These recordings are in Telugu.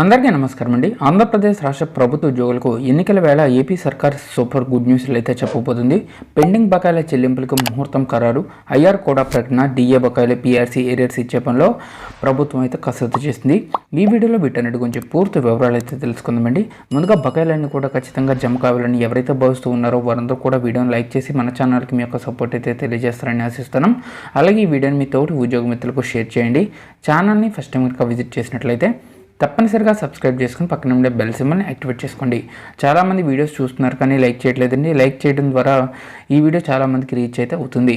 అందరికీ నమస్కారం అండి. ఆంధ్రప్రదేశ్ రాష్ట్ర ప్రభుత్వ ఉద్యోగులకు ఎన్నికల వేళ ఏపీ సర్కార్ సూపర్ గుడ్ న్యూస్లు అయితే చెప్పబోతుంది. పెండింగ్ బకాయిల చెల్లింపులకు ముహూర్తం ఖరారు. ఐఆర్ కూడా ప్రకటన డిఏ బకాయిలు పీఆర్సీ ఏరియర్స్ ఇచ్చే పనిలో ప్రభుత్వం అయితే కసరత్తు చేసింది ఈ వీడియోలో వీటన్నిటి గురించి పూర్తి వివరాలు అయితే తెలుసుకుందామండి. ముందుగా బకాయిలన్నీ కూడా ఖచ్చితంగా జమ కావాలని ఎవరైతే భావిస్తూ ఉన్నారో వారందరూ కూడా వీడియోని లైక్ చేసి మన ఛానల్కి మీ యొక్క సపోర్ట్ అయితే తెలియజేస్తారని ఆశిస్తున్నాం. అలాగే ఈ వీడియోని మీ తోటి ఉద్యోగ మిత్రులకు షేర్ చేయండి. ఛానల్ని ఫస్ట్ టైం కనుక విజిట్ చేసినట్లయితే తప్పనిసరిగా సబ్స్క్రైబ్ చేసుకుని పక్కన ఉండే బెల్ సింబల్ని యాక్టివేట్ చేసుకోండి. చాలామంది వీడియోస్ చూస్తున్నారు కానీ లైక్ చేయట్లేదండి. లైక్ చేయడం ద్వారా ఈ వీడియో చాలామందికి రీచ్ అయితే అవుతుంది.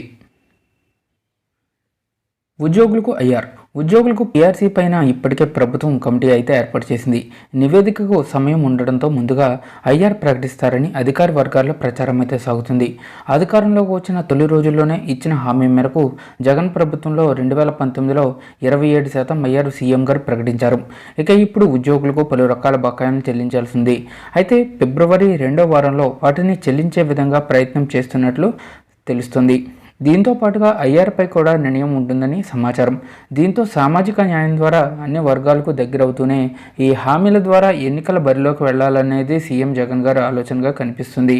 ఉద్యోగులకు ఐఆర్ ఉద్యోగులకు పీఆర్సీ పైన ఇప్పటికే ప్రభుత్వం కమిటీ అయితే ఏర్పాటు చేసింది. నివేదికకు సమయం ఉండడంతో ముందుగా ఐఆర్ ప్రకటిస్తారని అధికార వర్గాల్లో ప్రచారం అయితే సాగుతుంది. అధికారంలోకి వచ్చిన తొలి రోజుల్లోనే ఇచ్చిన హామీ మేరకు జగన్ ప్రభుత్వంలో రెండు వేల పంతొమ్మిదిలో ఇరవై ఏడు శాతం ఐఆర్ సీఎం గారు ప్రకటించారు. ఇక ఇప్పుడు ఉద్యోగులకు పలు రకాల బకాయిలను చెల్లించాల్సింది అయితే ఫిబ్రవరి రెండో వారంలో వాటిని చెల్లించే విధంగా ప్రయత్నం చేస్తున్నట్లు తెలుస్తుంది. దీంతో పాటుగా ఐఆర్పై కూడా నిర్ణయం ఉంటుందని సమాచారం. దీంతో సామాజిక న్యాయం ద్వారా అన్ని వర్గాలకు దగ్గరవుతూనే ఈ హామీల ద్వారా ఎన్నికల బరిలోకి వెళ్ళాలనేది సీఎం జగన్ గారు ఆలోచనగా కనిపిస్తుంది.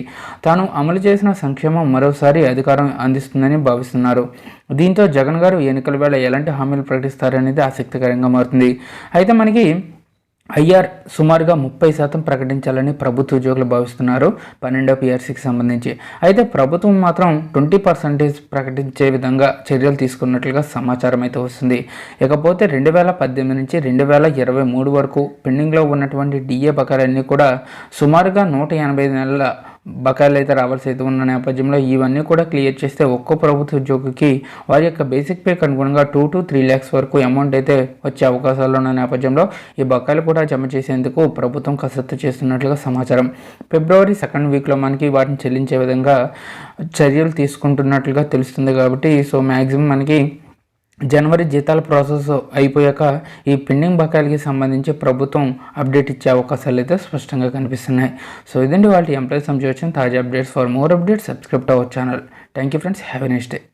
తాను అమలు చేసిన సంక్షేమం మరోసారి అధికారం అందిస్తుందని భావిస్తున్నారు. దీంతో జగన్ గారు ఎన్నికల వేళ ఎలాంటి హామీలు ప్రకటిస్తారనేది ఆసక్తికరంగా మారుతుంది. అయితే మనకి ఐఆర్ సుమారుగా ముప్పై శాతం ప్రకటించాలని ప్రభుత్వ ఉద్యోగులు భావిస్తున్నారు. పన్నెండో పిఆర్సీకి సంబంధించి. అయితే ప్రభుత్వం మాత్రం ట్వంటీ పర్సెంటేజ్ ప్రకటించే విధంగా చర్యలు తీసుకున్నట్లుగా సమాచారం అయితే వస్తుంది. ఇకపోతే రెండు వేల పద్దెనిమిది నుంచి రెండు వేల ఇరవై మూడు వరకు పెండింగ్లో ఉన్నటువంటి డిఏ బకాయిలన్నీ కూడా సుమారుగా నూట ఎనభై నెలల బకాయిలు అయితే రావాల్సి అయితే ఉన్న నేపథ్యంలో ఇవన్నీ కూడా క్లియర్ చేస్తే ఒక్కో ప్రభుత్వ ఉద్యోగికి వారి యొక్క బేసిక్ పేకి అనుగుణంగా టూ టు త్రీ ల్యాక్స్ వరకు అమౌంట్ అయితే వచ్చే అవకాశాలు ఉన్న నేపథ్యంలో ఈ బకాయిలు కూడా జమ చేసేందుకు ప్రభుత్వం కసరత్తు చేస్తున్నట్లుగా సమాచారం. ఫిబ్రవరి సెకండ్ వీక్లో మనకి వాటిని చెల్లించే విధంగా చర్యలు తీసుకుంటున్నట్లుగా తెలుస్తుంది కాబట్టి సో మ్యాక్సిమం మనకి జనవరి జీతాల ప్రాసెస్ అయిపోయాక ఈ పెండింగ్ బకాయిలకి సంబంధించి ప్రభుత్వం అప్డేట్ ఇచ్చే అవకాశాలు అయితే స్పష్టంగా కనిపిస్తున్నాయి. సో ఇదండి వాళ్ళ ఎంప్లాయీస్ సంబంధించి వచ్చిన తాజా updates. For more updates subscribe our channel. Thank you friends. Have a next day.